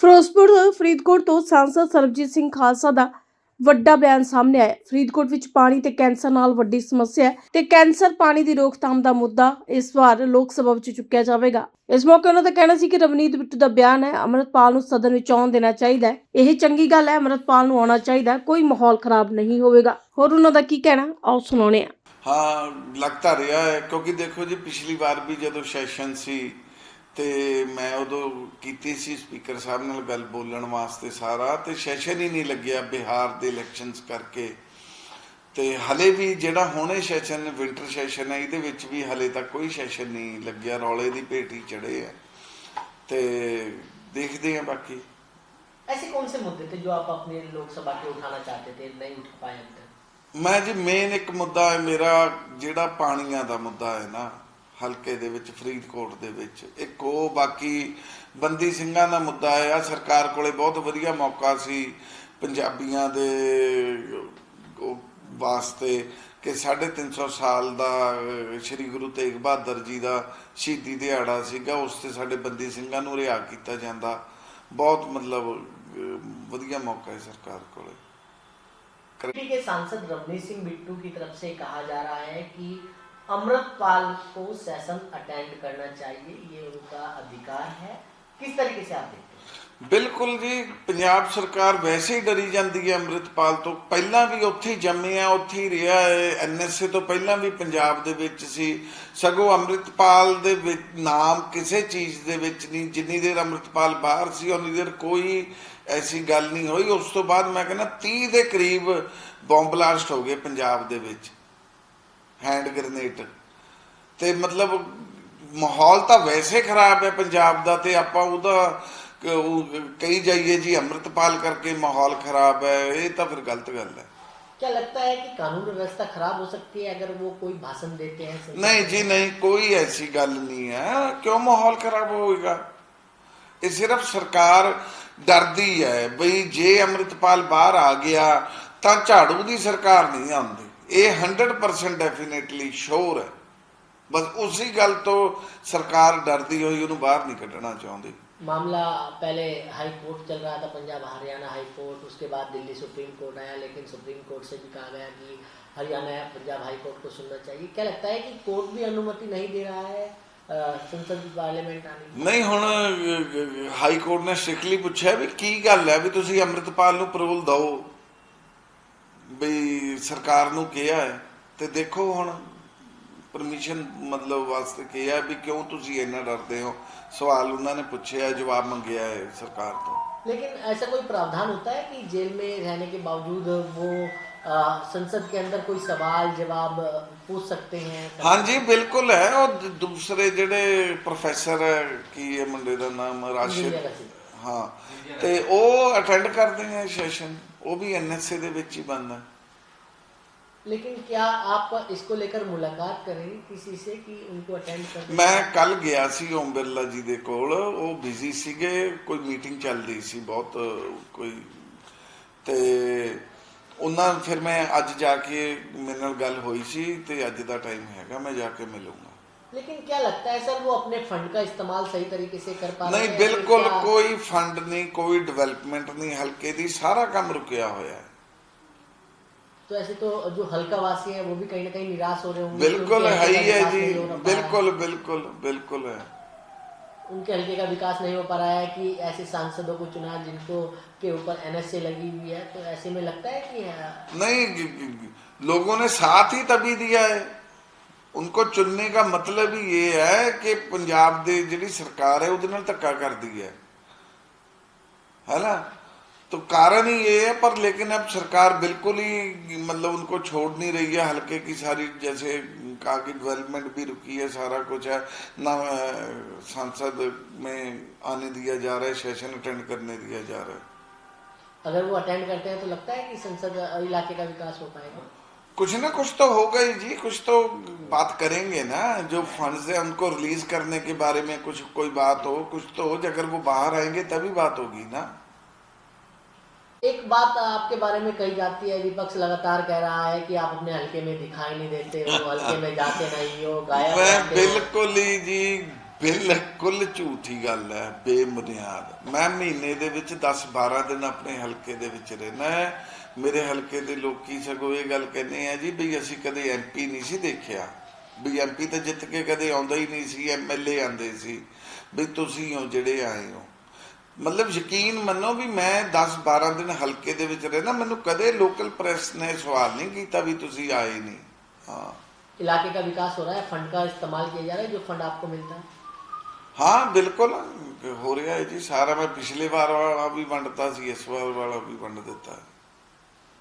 ਫਿਰੋਜ਼ਪੁਰ ਫਰੀਦਕੋਟ ਤੋਂ ਸਾਂਸਦ ਸਰਬਜੀਤ ਸਿੰਘ ਖਾਲਸਾ ਦਾ ਵੱਡਾ ਬਿਆਨ ਸਾਹਮਣੇ ਆਇਆ। ਹੈ। ਫਰੀਦਕੋਟ ਵਿੱਚ ਪਾਣੀ ਤੇ ਕੈਂਸਰ ਨਾਲ ਵੱਡੀ ਸਮੱਸਿਆ ਹੈ ਤੇ ਕੈਂਸਰ ਪਾਣੀ ਦੀ ਰੋਕਥਾਮ ਦਾ ਮੁੱਦਾ ਇਸ ਵਾਰ ਲੋਕ ਸਭਾ ਵਿੱਚ ਚੁੱਕਿਆ ਜਾਵੇਗਾ। ਇਸ ਮੌਕੇ ਉਹਨਾਂ ਦਾ ਕਹਿਣਾ ਸੀ ਕਿ ਰਵਨੀਤ ਬਿੱਟੂ ਦਾ ਬਿਆਨ ਹੈ ਅਮਰਤਪਾਲ ਨੂੰ ਸਦਨ ਵਿੱਚ ਆਉਣ ਦੇਣਾ ਚਾਹੀਦਾ ਹੈ। ਇਹ ਚੰਗੀ ਗੱਲ ਹੈ ਅਮਰਤਪਾਲ ਨੂੰ ਆਉਣਾ ਚਾਹੀਦਾ ਹੈ, ਕੋਈ ਮਾਹੌਲ ਖਰਾਬ ਨਹੀਂ ਹੋਵੇਗਾ। ਹੋਰ ਉਹਨਾਂ ਦਾ ਕੀ ਕਹਿਣਾ? ਆਓ ਸੁਣਾਉਣੇ ਆ ਹਾਂ ਲੱਗਦਾ ਰਿਹਾ ਹੈ ਕਿਉਂਕਿ ਦੇਖੋ ਜੀ ਪਿਛਲੀ ਵਾਰ ਵੀ ਜਦੋਂ ਸੈਸ਼ਨ ਸੀ ਤੇ ਮੈਂ ਉਦੋਂ ਕੀਤੀ ਸੀ ਸਪੀਕਰ ਸਾਹਿਬ ਨਾਲ ਗੱਲ ਬੋਲਣ ਵਾਸਤੇ ਸਾਰਾ ਤੇ ਸੈਸ਼ਨ ਹੀ ਨਹੀਂ ਲੱਗਿਆ ਬਿਹਾਰ ਦੇ ਇਲੈਕਸ਼ਨਸ ਕਰਕੇ ਤੇ ਹਲੇ ਵੀ ਜਿਹੜਾ ਹੁਣੇ ਸੈਸ਼ਨ ਵਿੰਟਰ ਸੈਸ਼ਨ ਹੈ ਇਹਦੇ ਵਿੱਚ ਵੀ ਹਲੇ ਤੱਕ ਕੋਈ ਸੈਸ਼ਨ ਨਹੀਂ ਲੱਗਿਆ ਰੌਲੇ ਦੀ ਪੇਟੀ ਚੜੇ ਆ ਤੇ ਦੇਖਦੇ ਆ ਬਾਕੀ ऐसे कौन से मुद्दे थे जो आप अपने लोकसभा के उठाना चाहते थे नहीं उठ पाए अब तक ਮੈਂ ਜੀ ਮੇਨ ਇੱਕ ਮੁੱਦਾ ਹੈ ਮੇਰਾ ਜਿਹੜਾ ਪਾਣੀਆਂ ਦਾ ਮੁੱਦਾ ਹੈ ਨਾ ਹਲਕੇ ਦੇ ਵਿੱਚ ਫਰੀਦਕੋਟ ਦੇ ਵਿੱਚ ਇੱਕ ਉਹ ਬਾਕੀ ਬੰਦੀ ਸਿੰਘਾਂ ਦਾ ਮੁੱਦਾ ਹੈ ਆ ਸਰਕਾਰ ਕੋਲੇ ਬਹੁਤ ਵਧੀਆ ਮੌਕਾ ਸੀ ਪੰਜਾਬੀਆਂ ਦੇ ਉਹ ਵਾਸਤੇ ਕਿ 350 ਸਾਲ ਦਾ ਅਹ, ਸ੍ਰੀ ਗੁਰੂ ਤੇਗ ਬਹਾਦਰ ਜੀ ਦਾ ਸ਼ਹੀਦੀ ਦਿਹਾੜਾ ਸੀਗਾ ਉਸ ਤੇ ਸਾਡੇ ਬੰਦੀ ਸਿੰਘਾਂ ਨੂੰ ਰਿਹਾ ਕੀਤਾ ਜਾਂਦਾ ਬਹੁਤ ਮਤਲਬ ਅਹ, ਵਧੀਆ ਮੌਕਾ ਹੈ ਸਰਕਾਰ ਕੋਲੇ पार्टी के सांसद रवनीत सिंह बिट्टू की तरफ से कहा जा रहा है कि अमृतपाल को सेशन अटेंड करना चाहिए ये उनका अधिकार है किस तरीके से आप देखते हैं ਬਿਲਕੁਲ ਜੀ ਪੰਜਾਬ ਸਰਕਾਰ ਵੈਸੇ ਹੀ ਡਰੀ ਜਾਂਦੀ ਹੈ ਅੰਮ੍ਰਿਤਪਾਲ ਤੋਂ ਪਹਿਲਾਂ ਵੀ ਉੱਥੇ ਹੀ ਜੰਮੇ ਆ ਉੱਥੇ ਹੀ ਰਿਹਾ ਹੈ ਐਨਐਸਏ ਤੋਂ ਪਹਿਲਾਂ ਵੀ ਪੰਜਾਬ ਦੇ ਵਿੱਚ ਸੀ ਸਗੋਂ ਅੰਮ੍ਰਿਤਪਾਲ ਦੇ ਵਿੱਚ ਨਾਮ ਕਿਸੇ ਚੀਜ਼ ਦੇ ਵਿੱਚ ਨਹੀਂ ਜਿੰਨੀ ਦੇਰ ਅੰਮ੍ਰਿਤਪਾਲ ਬਾਹਰ ਸੀ ਉਨੀ ਦੇਰ ਕੋਈ ਐਸੀ ਗੱਲ ਨਹੀਂ ਹੋਈ ਉਸ ਤੋਂ ਬਾਅਦ ਮੈਂ ਕਹਿੰਦਾ 30 ਦੇ ਕਰੀਬ ਬੰਬ ਬਲਾਸਟ ਹੋ ਗਏ ਪੰਜਾਬ ਦੇ ਵਿੱਚ ਹੈਂਡ ਗ੍ਰੇਨੇਡ ਤੇ ਮਤਲਬ ਮਾਹੌਲ ਤਾਂ ਵੈਸੇ ਖਰਾਬ ਹੈ ਪੰਜਾਬ ਦਾ ਤੇ ਆਪਾਂ ਉਹਦਾ ਕ- ਉਹ ਕਹੀ ਜਾਈਏ ਜੀ ਅੰਮ੍ਰਿਤਪਾਲ ਕਰਕੇ ਮਾਹੌਲ ਖਰਾਬ ਹੈ ਇਹ ਤਾਂ ਫਿਰ ਗਲਤ ਗੱਲ ਹੈ क्या लगता है कि कानून व्यवस्था खराब हो सकती है अगर वो कोई भाषण देते हैं संसद ਨਹੀਂ में? ਜੀ ਨਹੀਂ ਕੋਈ ਐਸੀ ਗੱਲ ਨਹੀਂ ਹੈ ਕਿਉਂ ਮਾਹੌਲ ਖਰਾਬ ਹੋਵੇਗਾ ਇਹ ਸਿਰਫ ਸਰਕਾਰ ਡਰਦੀ ਹੈ ਬਈ ਜੇ ਅੰਮ੍ਰਿਤਪਾਲ ਬਾਹਰ ਆ ਗਿਆ ਤਾਂ ਝਾੜੂ ਦੀ ਸਰਕਾਰ ਨਹੀਂ ਆਉਂਦੀ ਇਹ 100% ਡੈਫੀਨੇਟਲੀ ਸ਼ੋਰ ਹੈ ਬਸ ਉਸੇ ਗੱਲ ਤੋਂ ਸਰਕਾਰ ਡਰਦੀ ਹੋਈ ਉਹਨੂੰ ਬਾਹਰ ਨਹੀਂ ਕੱਢਣਾ ਚਾਹੁੰਦੀ मामला पहले हाई कोर्ट चल रहा था पंजाब हरियाणा हाई कोर्ट उसके बाद दिल्ली सुप्रीम कोर्ट आया लेकिन सुप्रीम कोर्ट से भी कहा गया कि हरियाणा या पंजाब हाई कोर्ट को सुनना चाहिए क्या लगता है कि कोर्ट भी अनुमति नहीं दे रहा है अ, संसद पार्लियामेंट आने की ਨਹੀਂ ਹੁਣ ਅਹ, ਹਾਈ ਕੋਰਟ ਨੇ ਸਟ੍ਰਿਕਟਲੀ ਪੁੱਛਿਆ ਵੀ ਕੀ ਗੱਲ ਹੈ ਵੀ ਤੁਸੀਂ ਅੰਮ੍ਰਿਤਪਾਲ ਨੂੰ ਪਰੋਲ ਦਿਓ ਵੀ ਸਰਕਾਰ ਨੂੰ ਕਿਹਾ ਹੈ ਤੇ ਦੇਖੋ ਹੁਣ ਪਰਮਿਸ਼ਨ ਮਤਲਬ ਵਾਸਤੇ ਕਿਹਾ ਵੀ ਕਿਉਂ ਤੁਸੀਂ ਇੰਨਾ ਡਰਦੇ ਹੋ ਸਵਾਲ ਉਹਨਾਂ ਨੇ ਪੁੱਛਿਆ ਜਵਾਬ ਮੰਗਿਆ ਹੈ ਸਰਕਾਰ ਤੋਂ लेकिन ऐसा कोई प्रावधान होता है कि जेल में रहने के बावजूद वो अ, संसद के अंदर कोई सवाल जवाब अ, पूछ सकते हैं ਹਾਂਜੀ ਬਿਲਕੁਲ ਹੈ ਉਹ ਦ- ਦੂਸਰੇ ਜਿਹੜੇ ਪ੍ਰੋਫੈਸਰ ਕੀ ਹੈ ਮੁੰਡੇ ਦਾ ਨਾਮ ਰਾਸ਼ਿਦ ਇੰਜੀਨੀਅਰ ਅਸੀਂ। ਹਾਂ ਤੇ ਉਹ ਅਟੈਂਡ ਕਰਦੇ ਨੇ ਸੈਸ਼ਨ ਉਹ ਵੀ ਐਨਐਸਏ ਦੇ ਵਿੱਚ ਹੀ ਬੰਦਾ लेकिन क्या आप इसको लेकर मुलाकात करेंगे किसी से कि उनको अटेंड कर ਮੈਂ ਕੱਲ ਗਿਆ ਸੀ ਓਮ ਬਿਰਲਾ ਜੀ ਦੇ ਕੋਲ ਉਹ ਬਿਜ਼ੀ ਸੀਗੇ ਕੋਈ ਮੀਟਿੰਗ ਚੱਲਦੀ ਸੀ ਬਹੁਤ ਕੋਈ ਤੇ ਉਹਨਾਂ ਫਿਰ ਮੈਂ ਅੱਜ ਜਾ ਕੇ ਮੇਰੇ ਨਾਲ ਗੱਲ ਹੋਈ ਸੀ ਤੇ ਅੱਜ ਦਾ ਟਾਈਮ ਹੈਗਾ ਮੈਂ ਜਾ ਕੇ ਮਿਲੂੰਗਾ लेकिन क्या लगता है सर वो अपने फंड का इस्तेमाल सही तरीके से कर पा नहीं बिल्कुल क्या... कोई फंड नहीं कोई डेवलपमेंट नहीं हल्के दी सारा काम रुकिया होया है। तो ऐसे तो जो हल्का वासी है वो भी कहीं ना कहीं निराश हो रहे होंगे बिल्कुल है ही है जी बिल्कुल बिल्कुल बिल्कुल है। उनके हल्के का विकास नहीं हो पा रहा है कि ऐसे सांसदों को चुना जिनको के ऊपर एनएसए लगी हुई है तो ऐसे में लगता है कि हाँ, नहीं लोगों ने साथ ही तभी दिया है। उनको चुनने का मतलब ही ये है कि पंजाब ਦੀ ਜਿਹੜੀ ਸਰਕਾਰ ਹੈ ਉਹਦੇ ਨਾਲ ਧੱਕਾ ਕਰਦੀ ਹੈ है ना तो कारण ही ये है पर लेकिन अब सरकार बिल्कुल ही मतलब उनको छोड़ नहीं रही है हल्के की सारी जैसे कहा कि डेवलपमेंट भी रुकी है सारा कुछ है ना अ, संसद में आने दिया जा रहा है सेशन अटेंड करने दिया जा रहा है अगर वो अटेंड करते हैं तो लगता है कि संसद अ, इलाके का विकास हो पाएगा कुछ ना कुछ तो होगा ही जी कुछ तो बात करेंगे ना जो फंड्स है उनको रिलीज़ करने के बारे में कुछ कोई बात हो कुछ तो हो अगर वो बाहर आएँगे तभी बात होगी ना एक बात आपके बारे में कही जाती है विपक्ष लगातार कह रहा है कि आप अपने हल्के में दिखाई नहीं देते हो हल्के में जाते नहीं हो गायब। बिल्कुल ही जी ਬਿਲਕੁਲ ਝੂਠੀ ਗੱਲ ਹੈ ਬੇਬੁਨਿਆਦ ਮੈਂ ਮਹੀਨੇ ਦੇ ਵਿੱਚ 10-12 ਦਿਨ ਆਪਣੇ ਹਲਕੇ ਦੇ ਵਿੱਚ ਰਹਿਣਾ ਹੈ ਮੇਰੇ ਹਲਕੇ ਦੇ ਲੋਕੀ ਸਗੋਂ ਇਹ ਗੱਲ ਕਹਿੰਦੇ ਆ ਜੀ ਵੀ ਅਸੀਂ ਕਦੇ ਐਮਪੀ ਨਹੀਂ ਸੀ ਦੇਖਿਆ ਵੀ ਐਮਪੀ ਤਾਂ ਜਿੱਤ ਕੇ ਕਦੇ ਆਉਂਦਾ ਹੀ ਨਹੀਂ ਸੀ ਐਮਐਲਏ ਆਂਦੇ ਸੀ ਵੀ ਤੁਸੀਂ ਹੋ ਜਿਹੜੇ ਆਏ ਹੋ ਮਤਲਬ ਯਕੀਨ ਮੰਨੋ ਵੀ ਮੈਂ 10-12 ਦਿਨ ਹਲਕੇ ਦੇ ਵਿੱਚ ਰਹਿਣਾ ਮੈਨੂੰ ਕਦੇ ਲੋਕਲ ਪ੍ਰੈਸ ਨੇ ਸਵਾਲ ਨਹੀਂ ਕੀਤਾ ਵੀ ਤੁਸੀਂ ਆਏ ਨਹੀਂ ਹਾਂ इलाके का विकास हो रहा है फंड का इस्तेमाल किया जा रहा है जो फंड आपको मिलता है ਹਾਂ, ਬਿਲਕੁਲ। ਹੋ ਰਿਹਾ ਹੈ ਜੀ। ਸਾਰਾ ਮੈਂ ਪਿਛਲੇ ਵਾਰ ਵਾਲਾ ਵੀ ਵੰਡਤਾ ਸੀ, ਇਸ ਵਾਰ ਵਾਲਾ ਵੀ ਵੰਡ ਦਿੱਤਾ।